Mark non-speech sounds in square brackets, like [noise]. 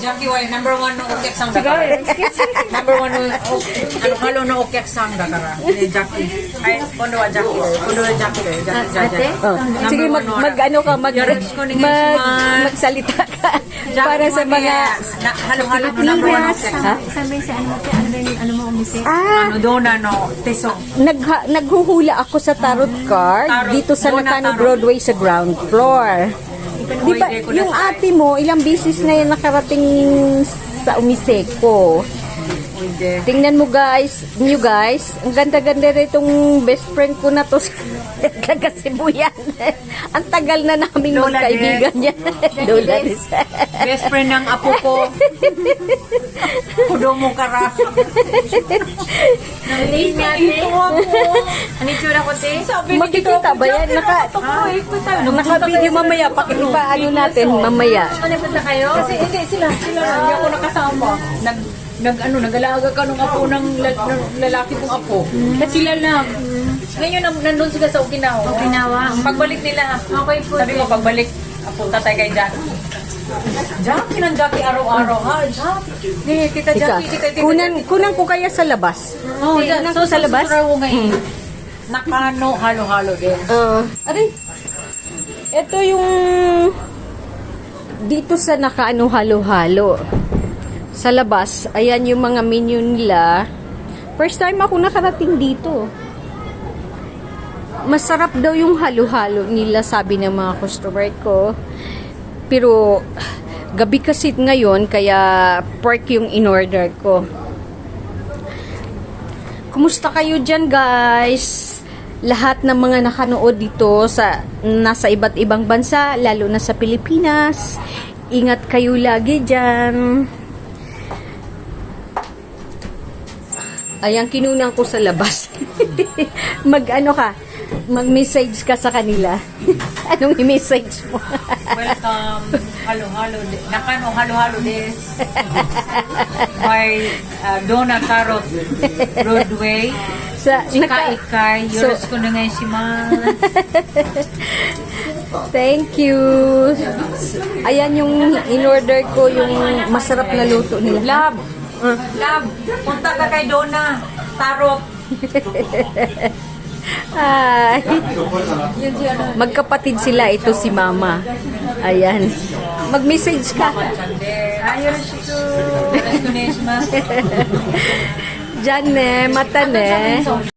Jackie why number one no okyak sang dakara. number one no ano halo no okyak sang dakara. Ni Jackie. Ay, kondo wa Jackie. Kondo wa Jackie. Jackie, Jackie. Oh, sige, mag, mag ano ka, mag, mag, magsalita ka para sa mga... na, halo-halo no number one okyak. Sabi sa ano ko, ano ano mo umisip? Ah, Ano doon ano, tisong. nagha, naghuhula ako sa tarot card dito sa Nakano. Broadway sa ground floor. Di ba, yung ate mo, ilang bisis na yan nakarating sa Umiseko. Pwede. Tingnan mo guys, you guys, ang ganda-ganda itong best friend ko na to [laughs] sa Kagasibuyan. [laughs] ang tagal na namin Lola magkaibigan niya. [laughs] Lola Des. Best friend ng apo ko. Kudo mo karas. Nang-late nga, te. Ano yung tsura ko, te? Makikita ba yan? Naka, naka-video mamaya. Pakipa ano natin mamaya. Ano punta kayo? Kasi hindi sila, sila lang. Hindi ako nakasama. Nag, nag ano, nag-alaga ka nung apo ng, la- ng lalaki kong apo. At sila lang. Ngayon, nan- nandun sila sa Okinawa. Okinawa. Pagbalik nila, Okay po, sabi ko, pagbalik, apo tatay kay Jackie. Jackie ng Jackie araw-araw, ha? Jackie. Hindi, tita Jackie, tita, tita. kunan, kunan ko kaya sa labas. Oh, Kunan ko sa labas. Ngayon. Nakano, halo-halo din. Uh, aray, ito yung dito sa nakaano halo-halo. Sa labas, ayan yung mga menu nila. First time ako nakarating dito. Masarap daw yung halo-halo nila, sabi ng mga customer ko. Pero, gabi kasi ngayon, kaya pork yung in-order ko. Kumusta kayo dyan, guys? Lahat ng mga nakanood dito sa nasa iba't ibang bansa, lalo na sa Pilipinas. Ingat kayo lagi dyan. Ayan, kinunan ko sa labas. [laughs] Mag ano ka, mag-message ka sa kanila. [laughs] Anong i-message mo? Welcome, halo-halo. Nakano, halo-halo des. [laughs] By uh, Donna Tarot Broadway. sa, Chika Ikay. So- Yoros ko na ngayon si Ma. [laughs] Thank you. Ayan yung in-order ko, yung masarap na luto nila. Love. Love. Punta ka kay Donna Tarot. Ay, magkapatid sila. Ito si Mama. Ayan. Mag-message ka. Diyan [laughs] ne, mata ne.